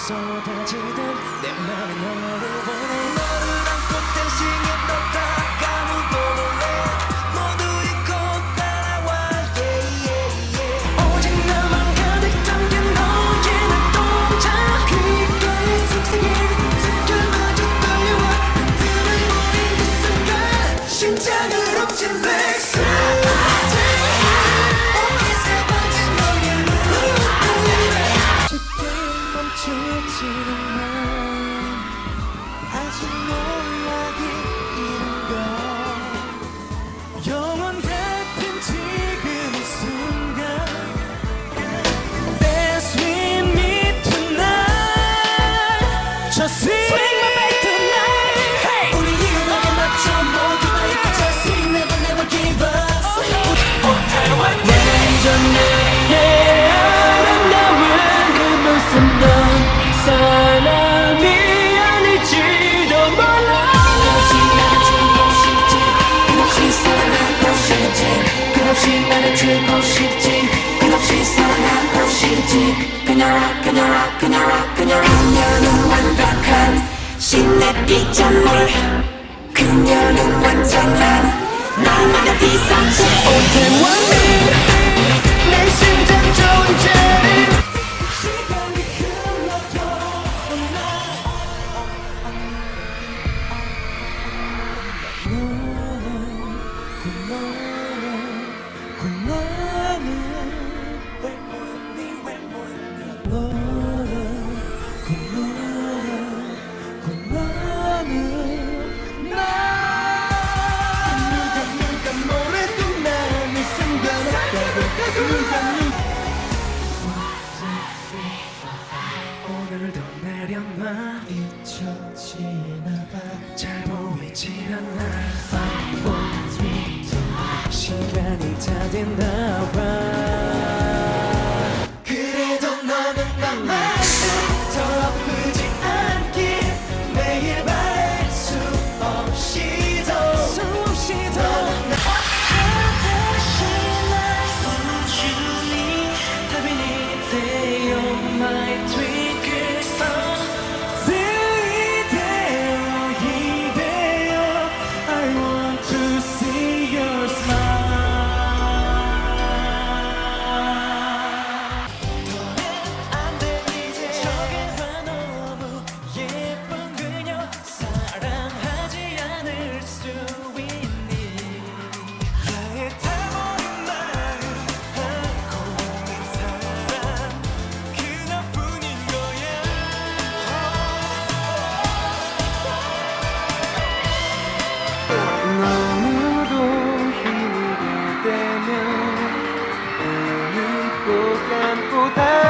쏟아지는 내 맘. 신발을 나를 주고 싶지. 끝없이 사랑하고 싶지. 그녀와 그녀와 그녀와 그녀와 그녀는 완벽한 신의 빛전물. 그녀는 완전한 나만의 비상체 오태원님! 오늘도 내려놔. 잊혀지나봐 잘 보이지 않아. Five, four, three, two 시간이 다 된다고 there.